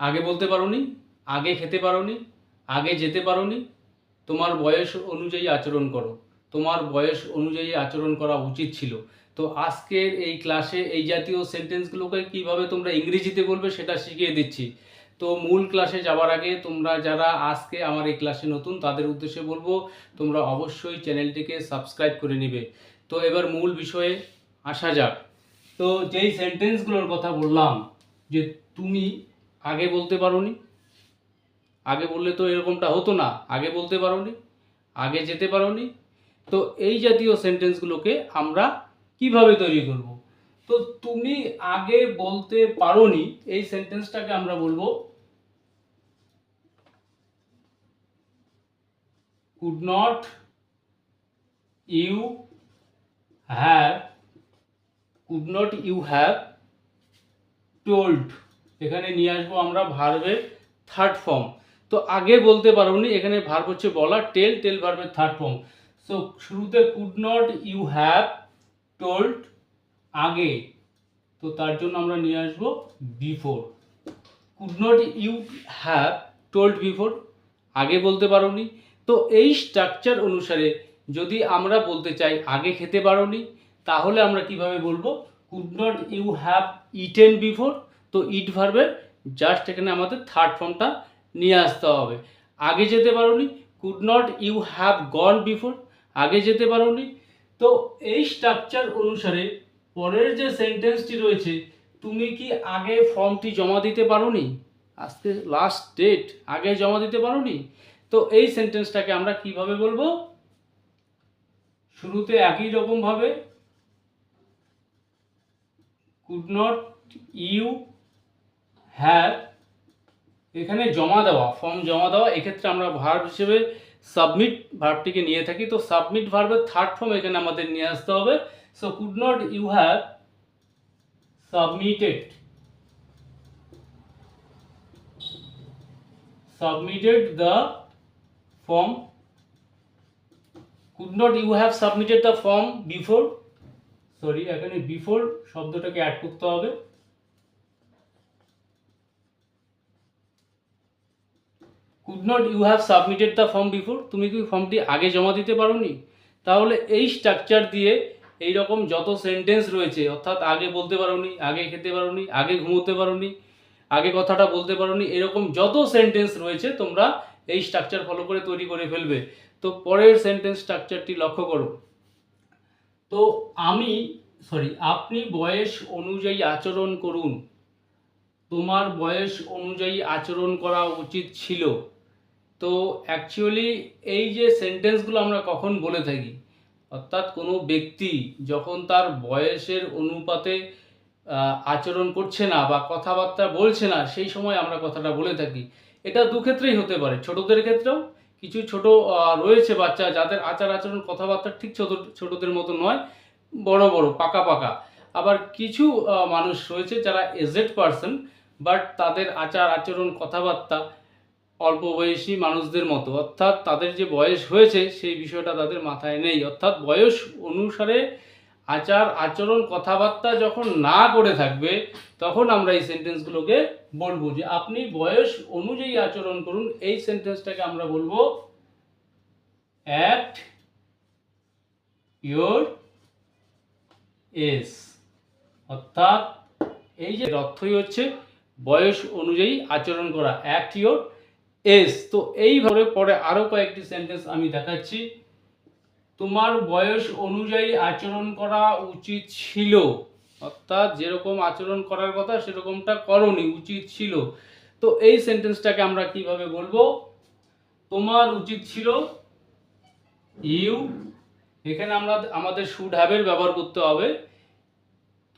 আগে বলতে পারোনি, আগে খেতে পারোনি, আগে যেতে পারোনি, তোমার বয়স অনুযায়ী আচরণ করো। তোমার বয়স অনুযায়ী আচরণ করা উচিত ছিল। তো আজকের এই ক্লাসে এই জাতীয় সেন্টেন্সগুলোকে কীভাবে তোমরা ইংরেজিতে বলবে সেটা শিখিয়ে দিচ্ছি। তো মূল ক্লাসে যাওয়ার আগে তোমরা যারা আজকে আমার এই ক্লাসে নতুন, তাদের উদ্দেশ্যে বলব, তোমরা অবশ্যই চ্যানেলটিকে সাবস্ক্রাইব করে নেবে। তো এবার মূল বিষয়ে আসা যাক। তো যেই সেন্টেন্সগুলোর কথা বললাম, যে তুমি আগে বলতে পারোনি। আগে বললে তো এরকমটা হতো না। আগে বলতে পারোনি, আগে যেতে পারোনি। তো এই জাতীয় সেন্টেন্সগুলোকে আমরা কীভাবে তৈরি করব? তো তুমি আগে বলতে পারোনি, এই সেন্টেন্সটাকে আমরা বলব could not you have could not you have told এখানে নিয়ে আসব আমরা ভার্বের থার্ড ফর্ম তো আগে বলতে পারোনি, এখানে ভার্ব হচ্ছে বলা টেল টেল ভার্বের থার্ড ফর্ম সো শুরুতে could not you have told আগে? তো তার জন্য আমরা নিয়ে আসব before could not you have told before আগে বলতে পারোনি। তো এই স্ট্রাকচার অনুসারে যদি আমরা বলতে চাই আগে খেতে পারোনি, তাহলে আমরা কীভাবে বলব? Could not you have eaten before তো ইট ভার্বের জাস্ট এখানে আমাদের থার্ড ফর্মটা নিয়ে আসতে হবে। আগে যেতে পারোনি could not you have gone before আগে যেতে পারোনি। তো এই স্ট্রাকচার অনুসারে পরের যে সেন্টেন্সটি রয়েছে, তুমি কি আগে ফর্মটি জমা দিতে পারোনি? আজকে লাস্ট ডেট আগে জমা দিতে পারোনি? তো এই সেন্টেন্সটাকে আমরা কীভাবে বলব? শুরুতে একই রকমভাবে কুড নট ইউ হ্যাভ এখানে জমা দেওয়া ফর্ম জমা দেওয়া, এক্ষেত্রে আমরা ভার্ব হিসেবে সাবমিট ভার্বটিকে নিয়ে থাকি। তো সাবমিট ভার্বের থার্ড ফর্ম এখানে আমাদের নিয়ে আসতে হবে। So could not you have submitted submitted the form could not you have submitted the form before sorry এখানে বিফোর শব্দটাকে অ্যাড করতে হবে। Could not you have submitted the form before তুমি কি ফর্মটি আগে জমা দিতে পারোনি? তাহলে এই স্ট্রাকচার দিয়ে এই রকম যত সেন্টেন্স রয়েছে, অর্থাৎ আগে বলতে পারোনি, আগে খেতে পারোনি, আগে ঘুমোতে পারোনি, আগে কথাটা বলতে পারোনি, এরকম যত সেন্টেন্স রয়েছে, তোমরা এই স্ট্রাকচার ফলো করে তৈরি করে ফেলবে। তো পরের সেন্টেন্স স্ট্রাকচারটি লক্ষ্য করো। তো আমি সরি আপনি বয়স অনুযায়ী আচরণ করুন। তোমার বয়স অনুযায়ী আচরণ করা উচিত ছিল। তো অ্যাকচুয়ালি এই যে সেন্টেন্সগুলো আমরা কখন বলে থাকি, অর্থাৎ কোনো ব্যক্তি যখন তার বয়সের অনুপাতে আচরণ করছে না বা কথাবার্তা বলছে না, সেই সময় আমরা কথাটা বলে থাকি। এটা দু ক্ষেত্রেই হতে পারে, ছোটদের ক্ষেত্রেও। কিছু ছোট রয়েছে বাচ্চা যাদের আচার আচরণ, কথাবার্তা ঠিক ছোট, ছোটদের মতো নয়, বড় বড়, পাকা পাকা। আবার কিছু মানুষ রয়েছে যারা এজেড পারসন বাট তাদের আচার, আচরণ, কথাবার্তা অল্প বয়সী মানুষদের মতো। অর্থাৎ তাদের যে বয়স হয়েছে, সেই বিষয়টা তাদের মাথায় নেই। অর্থাৎ বয়স অনুসারে আচার, আচরণ, কথাবার্তা যখন না করে থাকবে, তখন আমরা এই সেন্টেন্সগুলোকে বলব যে, আপনি বয়স অনুযায়ী আচরণ করুন। এই সেন্টেন্সটাকে আমরা বলব অ্যাট ইয়োর এস অর্থাৎ এই যে অর্থই হচ্ছে বয়স অনুযায়ী আচরণ করা। অ্যাক্ট ইয়োর এস তো এইভাবে পরে আরও কয়েকটি সেন্টেন্স আমি দেখাচ্ছি। তোমার বয়স অনুযায়ী আচরণ করা উচিত ছিল। অর্থাৎ যেরকম আচরণ করার কথা, সেরকমটা করনি, উচিত ছিল। তো এই সেন্টেন্সটাকে আমরা কীভাবে বলব? তোমার উচিত ছিল ইউ এখানে আমরা আমাদের শুড হ্যাভের ব্যবহার করতে হবে।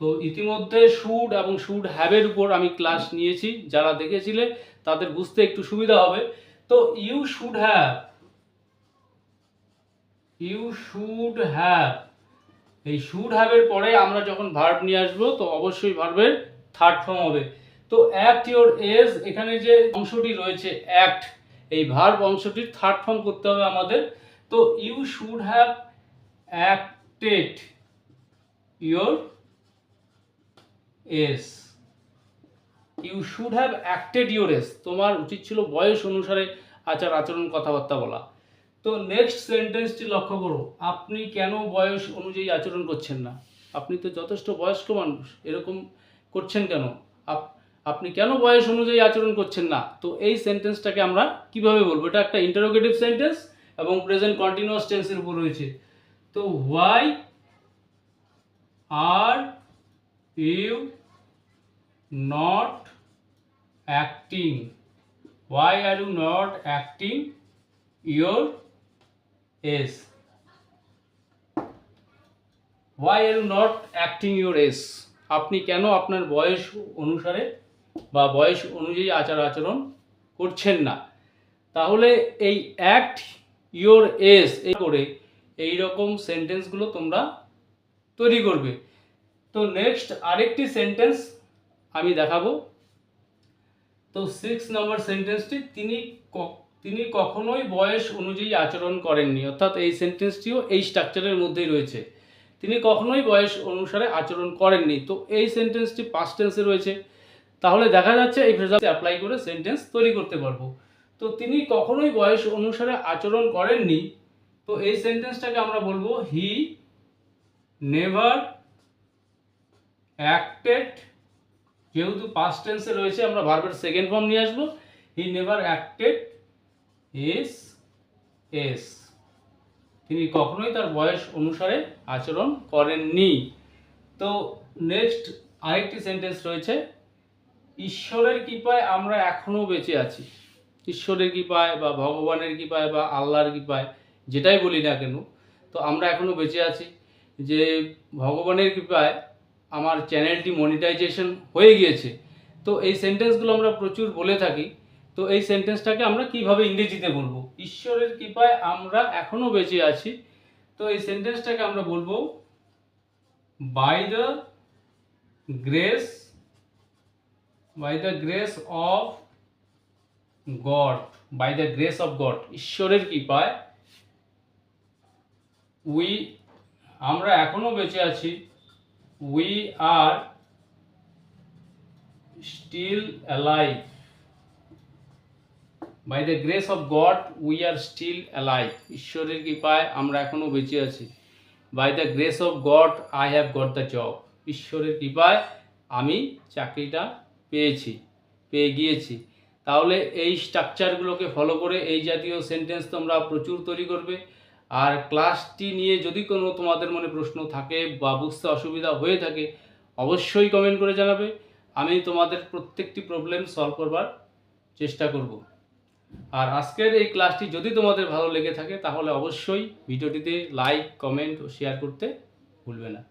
তো ইতিমধ্যে শুড এবং শুড হ্যাভের উপর আমি ক্লাস নিয়েছি, যারা দেখেছিলে। তাদের বুঝতে একটু সুবিধা হবে। তো you should have you should have এই শুড হ্যাভের পরে আমরা যখন ভার্ব নিয়ে আসব, তো অবশ্যই ভার্বের থার্ড ফর্ম হবে। তো অ্যাক্ট ইওর এজ এখানে যে অংশটি রয়েছে অ্যাক্ট এই ভার্ব অংশটির থার্ড ফর্ম করতে হবে আমাদের। তো you should have acted your as you should have acted your as তোমার উচিত ছিল বয়স অনুসারে আচার আচরণ কথাবার্তা বলা। তো নেক্সট সেন্টেন্সটি লক্ষ্য করো। আপনি কেন বয়স অনুযায়ী আচরণ করছেন না? আপনি তো যথেষ্ট বয়স্ক মানুষ। এরকম করছেন কেন? আপ- আপনি কেন বয়স অনুযায়ী আচরণ করছেন না? তো এই সেন্টেন্সটাকে আমরা কীভাবে বলব? এটা একটা ইন্টারোগেটিভ সেন্টেন্স এবং প্রেজেন্ট কন্টিনিউয়াস টেন্সের উপর রয়েছে। তো why are you not acting why are you not acting your as why are you not acting your as আপনি কেন আপনার বয়স অনুসারে বা বয়স অনুযায়ী আচার আচরণ করছেন না? তাহলে এই অ্যাক্ট ইয়োর এস এই করে এই রকম সেন্টেন্সগুলো তোমরা তৈরি করবে। তো নেক্সট আরেকটি সেন্টেন্স আমি দেখাবো। তো সিক্স নম্বর সেন্টেন্সটি তিনি তিনি কখনোই বয়স অনুযায়ী আচরণ করেননি। অর্থাৎ এই সেন্টেন্সটিও এই স্ট্রাকচারের মধ্যেই রয়েছে। তিনি কখনোই বয়স অনুসারে আচরণ করেননি। তো এই সেন্টেন্সটি পাস্ট টেন্সে রয়েছে। তাহলে দেখা যাচ্ছে এই ফ্রেজাতে অ্যাপ্লাই করে সেন্টেন্স তৈরি করতে পারব। তো তিনি কখনোই বয়স অনুসারে আচরণ করেননি। তো এই সেন্টেন্সটাকে আমরা বলব হি নেভার অ্যাক্টেড যেহেতু পাস্ট টেন্সে রয়েছে, আমরা ভার্বের সেকেন্ড ফর্ম নিয়ে আসব। He never acted as as তিনি কখনোই তার বয়স অনুসারে আচরণ করেননি। তো নেক্সট আরেকটি সেন্টেন্স রয়েছে, ঈশ্বরের কৃপায় আমরা এখনও বেঁচে আছি। ঈশ্বরের কৃপায় বা ভগবানের কৃপায় বা আল্লাহর কৃপায়, যেটাই বলি না কেন, তো আমরা এখনও বেঁচে আছি। যে ভগবানের কৃপায় আমার চ্যানেলটি মনিটাইজেশন হয়ে গিয়েছে। তো এই সেন্টেন্সগুলো আমরা প্রচুর বলে থাকি। তো এই সেন্টেন্সটাকে আমরা কীভাবে ইংরেজিতে বলব? ঈশ্বরের কৃপায় আমরা এখনও বেঁচে আছি। তো এই সেন্টেন্সটাকে আমরা বলব by the grace by the grace of God by the grace of God ঈশ্বরের কৃপায় উই আমরা এখনও বেঁচে আছি। We are still alive by the grace of God we are still alive ঈশ্বরের কৃপায় আমরা এখনও বেঁচে আছি। By the grace of God I have got the job ঈশ্বরের কৃপায় আমি চাকরিটা পেয়েছি, পেয়ে গিয়েছি। তাহলে এই স্ট্রাকচারগুলোকে ফলো করে এই জাতীয় সেন্টেন্স তোমরা প্রচুর তৈরি করবে। আর ক্লাসটি নিয়ে যদি কোনো তোমাদের মনে প্রশ্ন থাকে বা বুঝতে অসুবিধা হয়ে থাকে, অবশ্যই কমেন্ট করে জানাবে। আমি তোমাদের প্রত্যেকটি প্রবলেম সলভ করবার চেষ্টা করব। আর আজকের এই ক্লাসটি যদি তোমাদের ভালো লেগে থাকে, তাহলে অবশ্যই ভিডিওটিতে লাইক কমেন্ট ও শেয়ার করতে ভুলবে না।